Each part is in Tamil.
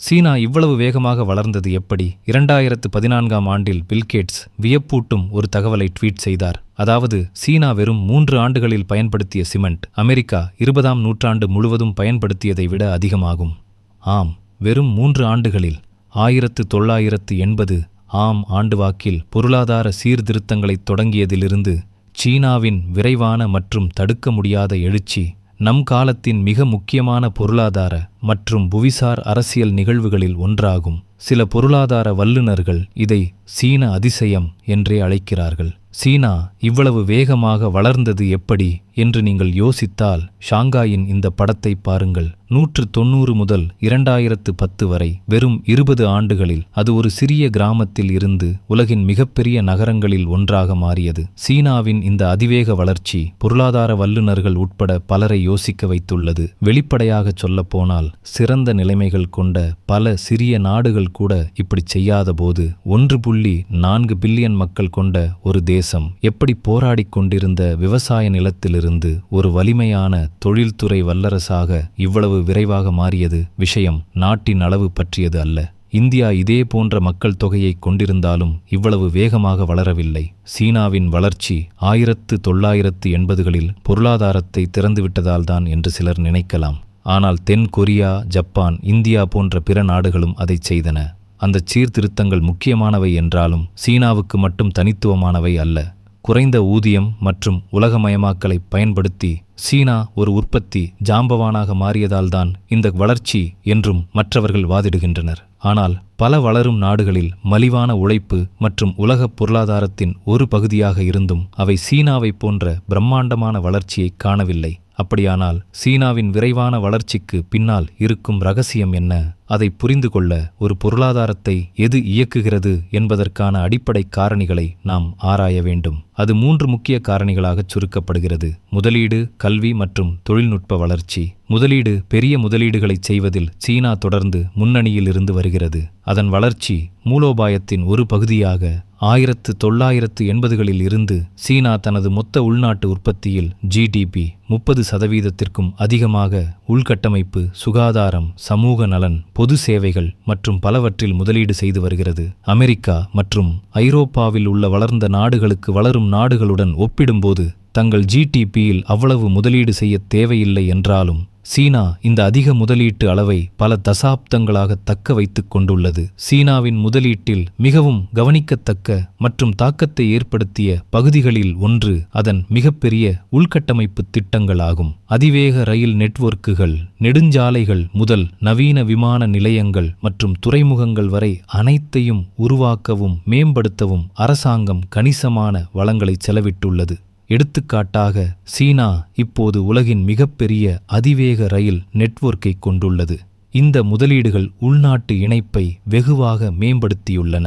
சீனா இவ்வளவு வேகமாக வளர்ந்தது எப்படி? இரண்டாயிரத்து பதினான்காம் ஆண்டில் பில்கேட்ஸ் வியப்பூட்டும் ஒரு தகவலை ட்வீட் செய்தார். அதாவது சீனா வெறும் மூன்று ஆண்டுகளில் பயன்படுத்திய சிமெண்ட் அமெரிக்கா இருபதாம் நூற்றாண்டு முழுவதும் பயன்படுத்தியதை விட அதிகமாகும். ஆம் வெறும் மூன்று ஆண்டுகளில் ஆயிரத்து தொள்ளாயிரத்து எண்பது ஆம் ஆண்டுவாக்கில் பொருளாதார சீர்திருத்தங்களைத் தொடங்கியதிலிருந்து சீனாவின் விரைவான மற்றும் தடுக்க முடியாத எழுச்சி நம் காலத்தின் மிக முக்கியமான பொருளாதார மற்றும் புவிசார் அரசியல் நிகழ்வுகளில் ஒன்றாகும். சில பொருளாதார வல்லுநர்கள் இதை சீன அதிசயம் என்றே அழைக்கிறார்கள். சீனா இவ்வளவு வேகமாக வளர்ந்தது எப்படி என்று நீங்கள் யோசித்தால் ஷாங்காயின் இந்த படத்தை பாருங்கள். நூற்று தொன்னூறு முதல் இரண்டாயிரத்து பத்து வரை வெறும் இருபது ஆண்டுகளில் அது ஒரு சிறிய கிராமத்தில் இருந்து உலகின் மிகப்பெரிய நகரங்களில் ஒன்றாக மாறியது. சீனாவின் இந்த அதிவேக வளர்ச்சி பொருளாதார வல்லுநர்கள் உட்பட பலரை யோசிக்க வைத்துள்ளது. வெளிப்படையாகச் சொல்லப்போனால் சிறந்த நிலைமைகள் கொண்ட பல சிறிய நாடுகள் கூட இப்படி செய்யாத போது ஒன்று புள்ளி நான்கு பில்லியன் மக்கள் கொண்ட ஒரு தேசம் எப்படி போராடிக் கொண்டிருந்த விவசாய நிலத்திலிருந்து ஒரு வலிமையான தொழில்துறை வல்லரசாக இவ்வளவு விரைவாக மாறியது விஷயம் நாட்டின் அளவு பற்றியது அல்ல. இந்தியா இதே போன்ற மக்கள் தொகையை கொண்டிருந்தாலும் இவ்வளவு வேகமாக வளரவில்லை. சீனாவின் வளர்ச்சி ஆயிரத்து தொள்ளாயிரத்து எண்பதுகளில் பொருளாதாரத்தை திறந்துவிட்டதால்தான் என்று சிலர் நினைக்கலாம். ஆனால் தென் கொரியா ஜப்பான் இந்தியா போன்ற பிற நாடுகளும் அதை செய்தன. அந்த சீர்திருத்தங்கள் முக்கியமானவை என்றாலும் சீனாவுக்கு மட்டும் தனித்துவமானவை அல்ல. குறைந்த ஊதியம் மற்றும் உலகமயமாக்கலை பயன்படுத்தி சீனா ஒரு உற்பத்தி ஜாம்பவானாக மாறியதால்தான் இந்த வளர்ச்சி என்றும் மற்றவர்கள் வாதிடுகின்றனர். ஆனால் பல வளரும் நாடுகளில் மலிவான உழைப்பு மற்றும் உலகப் பொருளாதாரத்தின் ஒரு பகுதியாக இருந்தும் அவை சீனாவைப் போன்ற பிரம்மாண்டமான வளர்ச்சியை காணவில்லை. அப்படியானால் சீனாவின் விரைவான வளர்ச்சிக்கு பின்னால் இருக்கும் ரகசியம் என்ன? அதை புரிந்து கொள்ள ஒரு பொருளாதாரத்தை எது இயக்குகிறது என்பதற்கான அடிப்படை காரணிகளை நாம் ஆராய வேண்டும். அது மூன்று முக்கிய காரணிகளாக சுருக்கப்படுகிறது. முதலீடு கல்வி மற்றும் தொழில்நுட்ப வளர்ச்சி. முதலீடு பெரிய முதலீடுகளை செய்வதில் சீனா தொடர்ந்து முன்னணியில் இருந்து வருகிறது. அதன் வளர்ச்சி மூலோபாயத்தின் ஒரு பகுதியாக ஆயிரத்து தொள்ளாயிரத்து எண்பதுகளில் இருந்து சீனா தனது மொத்த உள்நாட்டு உற்பத்தியில் ஜிடிபி முப்பது சதவீதத்திற்கும் அதிகமாக உள்கட்டமைப்பு சுகாதாரம் சமூக நலன் பொது சேவைகள் மற்றும் பலவற்றில் முதலீடு செய்து வருகிறது. அமெரிக்கா மற்றும் ஐரோப்பாவில் உள்ள வளர்ந்த நாடுகளுக்கு வளரும் நாடுகளுடன் ஒப்பிடும்போது தங்கள் ஜிடிபியில் அவ்வளவு முதலீடு செய்ய தேவையில்லை என்றாலும் சீனா இந்த அதிக முதலீட்டு அளவை பல தசாப்தங்களாக தக்க வைத்துக் கொண்டுள்ளது. சீனாவின் முதலீட்டில் மிகவும் கவனிக்கத்தக்க மற்றும் தாக்கத்தை ஏற்படுத்திய பகுதிகளில் ஒன்று அதன் மிகப்பெரிய உள்கட்டமைப்பு திட்டங்களாகும். அதிவேக ரயில் நெட்வொர்க்குகள் நெடுஞ்சாலைகள் முதல் நவீன விமான நிலையங்கள் மற்றும் துறைமுகங்கள் வரை அனைத்தையும் உருவாக்கவும் மேம்படுத்தவும் அரசாங்கம் கணிசமான வளங்களை செலவிட்டுள்ளது. எடுத்துக்காட்டாக சீனா இப்போது உலகின் மிகப்பெரிய அதிவேக ரயில் நெட்வொர்க்கை கொண்டுள்ளது. இந்த முதலீடுகள் உள்நாட்டு இணைப்பை வெகுவாக மேம்படுத்தியுள்ளன.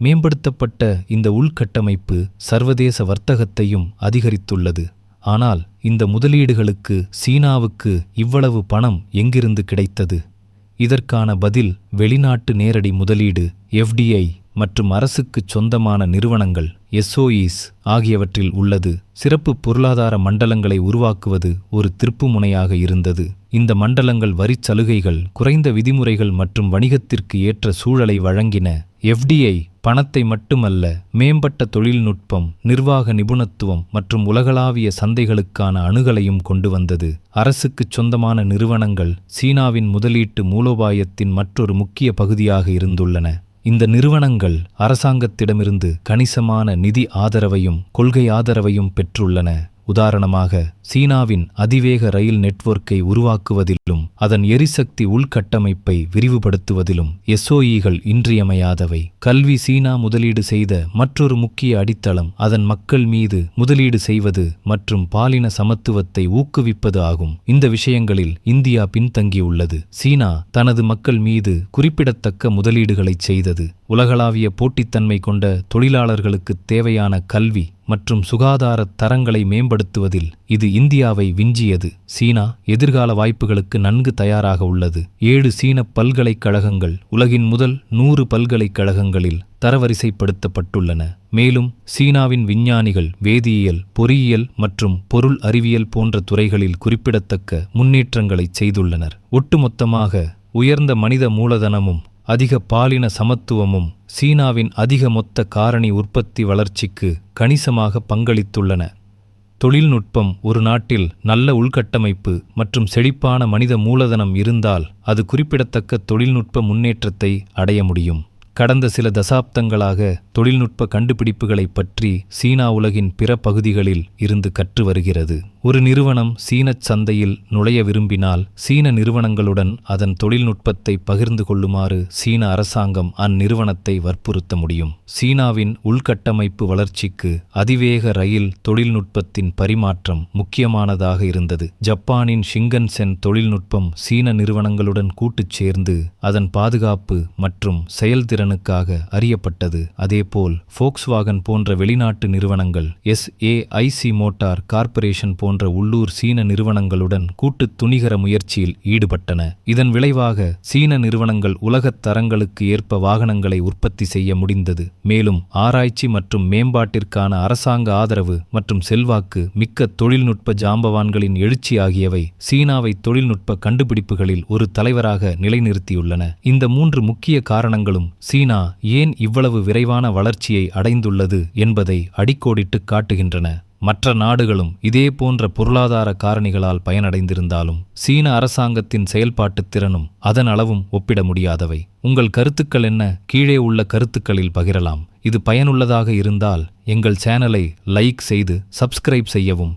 மேம்படுத்தப்பட்ட இந்த உள்கட்டமைப்பு சர்வதேச வர்த்தகத்தையும் அதிகரித்துள்ளது. ஆனால் இந்த முதலீடுகளுக்கு சீனாவுக்கு இவ்வளவு பணம் எங்கிருந்து கிடைத்தது? இதற்கான பதில் வெளிநாட்டு நேரடி முதலீடு எஃப்டிஐ மற்றும் அரசுக்குச் சொந்தமான நிறுவனங்கள். எஸ்ஓஇஸ் ஆகியவற்றில் உள்ளது. சிறப்பு பொருளாதார மண்டலங்களை உருவாக்குவது ஒரு திருப்புமுனையாக இருந்தது. இந்த மண்டலங்கள் வரிச் சலுகைகள் குறைந்த விதிமுறைகள் மற்றும் வணிகத்திற்கு ஏற்ற சூழலை வழங்கின. எஃப்டிஐ பணத்தை மட்டுமல்ல மேம்பட்ட தொழில்நுட்பம் நிர்வாக நிபுணத்துவம் மற்றும் உலகளாவிய சந்தைகளுக்கான அணுகலையும் கொண்டு வந்தது. அரசுக்குச் சொந்தமான நிறுவனங்கள் சீனாவின் முதலீட்டு மூலோபாயத்தின் மற்றொரு முக்கிய பகுதியாக இருந்துள்ளன. இந்த நிறுவனங்கள் அரசாங்கத்திடமிருந்து கணிசமான நிதி ஆதரவையும் கொள்கை ஆதரவையும் பெற்றுள்ளன. உதாரணமாக சீனாவின் அதிவேக ரயில் நெட்வொர்க்கை உருவாக்குவதிலும் அதன் எரிசக்தி உள்கட்டமைப்பை விரிவுபடுத்துவதிலும் எஸ்ஓஇகள் இன்றியமையாதவை. கல்வி சீனா முதலீடு செய்த மற்றொரு முக்கிய அடித்தளம் அதன் மக்கள் மீது முதலீடு செய்வது மற்றும் பாலின சமத்துவத்தை ஊக்குவிப்பது ஆகும். இந்த விஷயங்களில் இந்தியா பின்தங்கியுள்ளது. சீனா தனது மக்கள் மீது குறிப்பிடத்தக்க முதலீடுகளைச் செய்தது. உலகளாவிய போட்டித்தன்மை கொண்ட தொழிலாளர்களுக்கு தேவையான கல்வி மற்றும் சுகாதார தரங்களை மேம்படுத்துவதில் இது இந்தியாவை விஞ்சியது. சீனா எதிர்கால வாய்ப்புகளுக்கு நன்கு தயாராக உள்ளது. ஏழு சீன பல்கலைக்கழகங்கள் உலகின் முதல் நூறு பல்கலைக்கழகங்களில் தரவரிசைப்படுத்தப்பட்டுள்ளன. மேலும் சீனாவின் விஞ்ஞானிகள் வேதியியல் பொறியியல் மற்றும் பொருள் அறிவியல் போன்ற துறைகளில் குறிப்பிடத்தக்க முன்னேற்றங்களை செய்துள்ளனர். ஒட்டுமொத்தமாக உயர்ந்த மனித மூலதனமும் அதிக பாலின சமத்துவமும் சீனாவின் அதிக மொத்த காரணி உற்பத்தி வளர்ச்சிக்கு கணிசமாக பங்களித்துள்ளன. தொழில்நுட்பம் ஒரு நாட்டில் நல்ல உள்கட்டமைப்பு மற்றும் செழிப்பான மனித மூலதனம் இருந்தால் அது குறிப்பிடத்தக்க தொழில்நுட்ப முன்னேற்றத்தை அடைய முடியும். கடந்த சில தசாப்தங்களாக தொழில்நுட்ப கண்டுபிடிப்புகளைப் பற்றி சீனா உலகின் பிற பகுதிகளில் இருந்து கற்று வருகிறது. ஒரு நிறுவனம் சீனச் சந்தையில் நுழைய விரும்பினால் சீன நிறுவனங்களுடன் அதன் தொழில்நுட்பத்தை பகிர்ந்து கொள்ளுமாறு சீன அரசாங்கம் அந்நிறுவனத்தை வற்புறுத்த முடியும். சீனாவின் உள்கட்டமைப்பு வளர்ச்சிக்கு அதிவேக ரயில் தொழில்நுட்பத்தின் பரிமாற்றம் முக்கியமானதாக இருந்தது. ஜப்பானின் ஷிங்கன்சென் தொழில்நுட்பம் சீன நிறுவனங்களுடன் கூட்டுச் சேர்ந்து அதன் பாதுகாப்பு மற்றும் செயல்திறன் செயல்திறனுக்காக அறியப்பட்டது. அதேபோல் ஃபோக்ஸ்வாகன் போன்ற வெளிநாட்டு நிறுவனங்கள் எஸ்ஏஐசி மோட்டார் கார்ப்பரேஷன் போன்ற உள்ளூர் சீன நிறுவனங்களுடன் கூட்டு துணிகர முயற்சியில் ஈடுபட்டன. இதன் விளைவாக சீன நிறுவனங்கள் உலகத் தரங்களுக்கு ஏற்ப வாகனங்களை உற்பத்தி செய்ய முடிந்தது. மேலும் ஆராய்ச்சி மற்றும் மேம்பாட்டிற்கான அரசாங்க ஆதரவு மற்றும் செல்வாக்கு மிக்க தொழில்நுட்ப ஜாம்பவான்களின் எழுச்சி ஆகியவை சீனாவை தொழில்நுட்ப கண்டுபிடிப்புகளில் ஒரு தலைவராக நிலைநிறுத்தியுள்ளன. இந்த மூன்று முக்கிய காரணங்களும் சீனா ஏன் இவ்வளவு விரைவான வளர்ச்சியை அடைந்துள்ளது என்பதை அடிக்கோடிட்டு காட்டுகின்றன. மற்ற நாடுகளும் இதே போன்ற பொருளாதார காரணிகளால் பயனடைந்திருந்தாலும் சீன அரசாங்கத்தின் செயல்பாட்டுத் திறனும் அதன் அளவும் ஒப்பிட முடியாதவை. உங்கள் கருத்துக்கள் என்ன? கீழே உள்ள கருத்துக்களில் பகிரலாம். இது பயனுள்ளதாக இருந்தால் எங்கள் சேனலை லைக் செய்து சப்ஸ்கிரைப் செய்யவும்.